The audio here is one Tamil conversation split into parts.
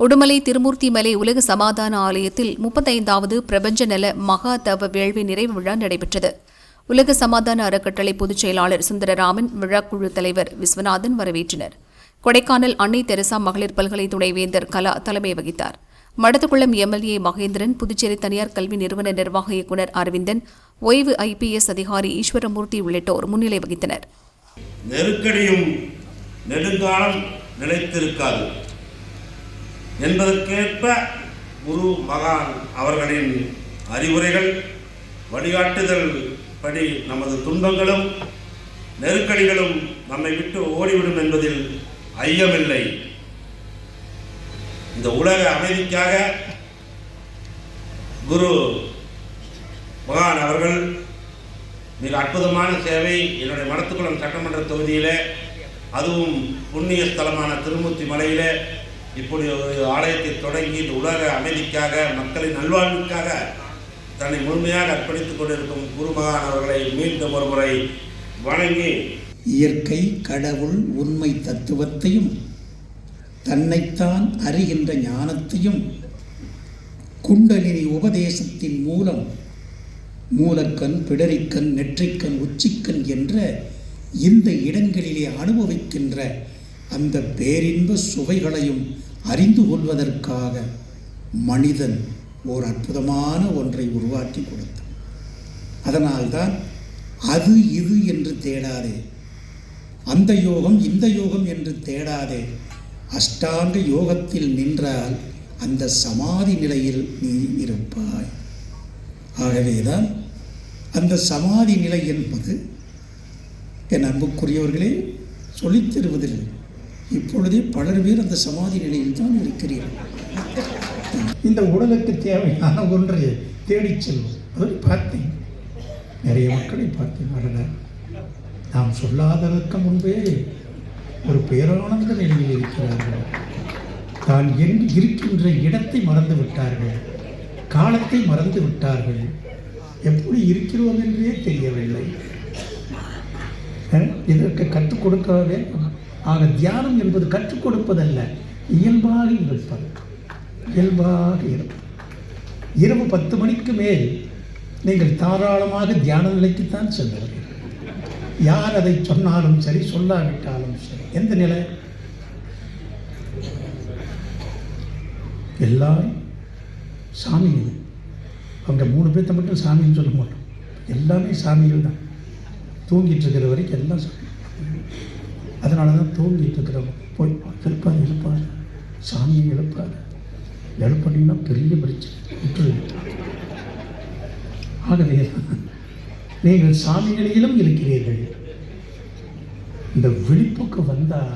உடுமலை திருமூர்த்தி மலை உலக சமாதான ஆலயத்தில் முப்பத்தைந்தாவது பிரபஞ்ச நல மகா தவ வேள்வி நிறைவு விழா நடைபெற்றது. உலக சமாதான அறக்கட்டளை பொதுச் செயலாளர் சுந்தரராமன் விழாக்குழு தலைவர் விஸ்வநாதன் வரவேற்றனர். கொடைக்கானல் அன்னை தெரசா மகளிர் பல்கலை துணைவேந்தர் கலா தலைமை வகித்தார். மடத்துக்குளம் எம்எல்ஏ மகேந்திரன் புதுச்சேரி தனியார் கல்வி நிறுவன நிர்வாக இயக்குநர் அரவிந்தன் ஓய்வு ஐபிஎஸ் அதிகாரி ஈஸ்வரமூர்த்தி உள்ளிட்டோர் முன்னிலை வகித்தனர். நெருக்கடியும் நெடுங்காலம் நிலைத்திருக்காது. என்பதற்கேற்ப குரு மகான் அவர்களின் அறிவுரைகள் வழிகாட்டுதல் படி நமது துன்பங்களும் நெருக்கடிகளும் நம்மை விட்டு ஓடிவிடும் என்பதில் ஐயமில்லை. இந்த உலக அமைதிக்காக குரு மகான் அவர்கள் மிக அற்புதமான சேவை என்னுடைய மடத்துக்குளம் சட்டமன்ற தொகுதியில் அதுவும் புண்ணிய ஸ்தலமான திருமூர்த்தி மலையிலே இப்படி ஒரு ஆலயத்தை தொடங்கி இந்த உலக அமைதிக்காக மக்களின் நல்வாழ்வுக்காக தன்னை முழுமையாக அர்ப்பணித்துக் கொண்டிருக்கும் குருமகான் அவர்களை மீண்டும் ஒரு முறை வணங்கி இயற்கை கடவுள் உண்மை தத்துவத்தையும் தன்னைத்தான் அறிகின்ற ஞானத்தையும் குண்டலினி உபதேசத்தின் மூலம் மூலக்கண் பிடரிக்கண் நெற்றிக்கண் உச்சிக்கண் என்ற இந்த இடங்களிலே அனுபவிக்கின்ற அந்த பேரின்ப சுவைகளையும் அறிந்து கொள்வதற்காக மனிதன் ஓர் அற்புதமான ஒன்றை உருவாக்கி கொடுத்தான். அதனால்தான் அது இது என்று தேடாதே. அந்த யோகம் இந்த யோகம் என்று தேடாதே. அஷ்டாங்க யோகத்தில் நின்றால் அந்த சமாதி நிலையில் நீ இருப்பாய். ஆகவேதான் அந்த சமாதி நிலை என்பது என் அன்புக்குரியவர்களே சொல்லித் தருவதில்லை. இப்பொழுதே பலர் பேர் அந்த சமாதி நிலையில் தான் இருக்கிறீர்கள். இந்த உடலுக்கு தேவையான ஒன்றை தேடி செல்வோம் அதை பார்த்தேன். நிறைய மக்களை பார்த்தேன். அடடா நாம் சொல்லாததற்கு முன்பே ஒரு பேரானந்த நிலையில் இருக்கிறார்கள். தான் எங்கு இருக்கின்ற இடத்தை மறந்து விட்டார்கள். காலத்தை மறந்து விட்டார்கள். எப்படி இருக்கிறோம் என்றே தெரியவில்லை. இதற்கு கற்றுக் கொடுக்க வேண்டும். ஆக தியானம் என்பது கற்றுக் கொடுப்பதல்ல இயல்பாக இருப்பது. இயல்பாக இருப்பது. இரவு பத்து மணிக்கு மேல் நீங்கள் தாராளமாக தியான நிலைக்குத்தான் செல்லுகிறீர்கள் யார் அதை சொன்னாலும் சரி சொல்லாவிட்டாலும் சரி எந்த நிலை? எல்லாரும் சாமி அவங்க மூணு பேர்த்த மட்டும் சாமின்னு சொல்ல மாட்டோம். எல்லாமே சாமிகள் தான். தூங்கிட்டு இருக்கிற வரைக்கும் எல்லாம் சாமி. அதனால தான் தூங்கிட்டு இருக்கிறவங்க போய் எழுப்பாரு எழுப்பாரு. சாமியை எழுப்பாரு. எழுப்பினீங்கன்னா பெரிய பிரச்சனை ஆகவே நீங்கள் சாமி நிலையிலும் இருக்கிறீர்கள். இந்த விழிப்புக்கு வந்தால்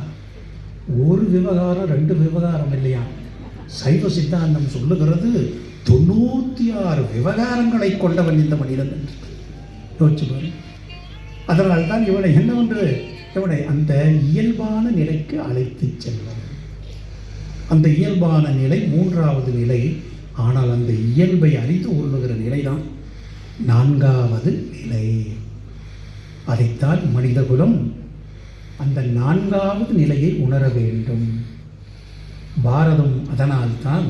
ஒரு விவகாரம் ரெண்டு விவகாரம் இல்லையா? சைவ சித்தாந்தம் சொல்லுகிறது தொண்ணூற்றி ஆறு விவகாரங்களை கொண்டவன் இந்த மனிதன் என்று. யோசிச்சு பாரு அதனால் தான் இவனை என்னவென்று இவனை அந்த இயல்பான நிலைக்கு அழைத்துச் செல்வது அந்த இயல்பான நிலை மூன்றாவது நிலை ஆனால் அந்த இயல்பை அறிந்து கொள்ளுகிற நிலைதான் நான்காவது நிலை. அதைத்தான் மனிதகுலம் அந்த நான்காவது நிலையை உணர வேண்டும். பாரதம் அதனால்தான்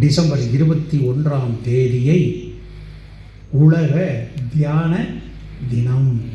டிசம்பர் இருபத்தி ஒன்றாம் தேதியை உலக தியான தினம்.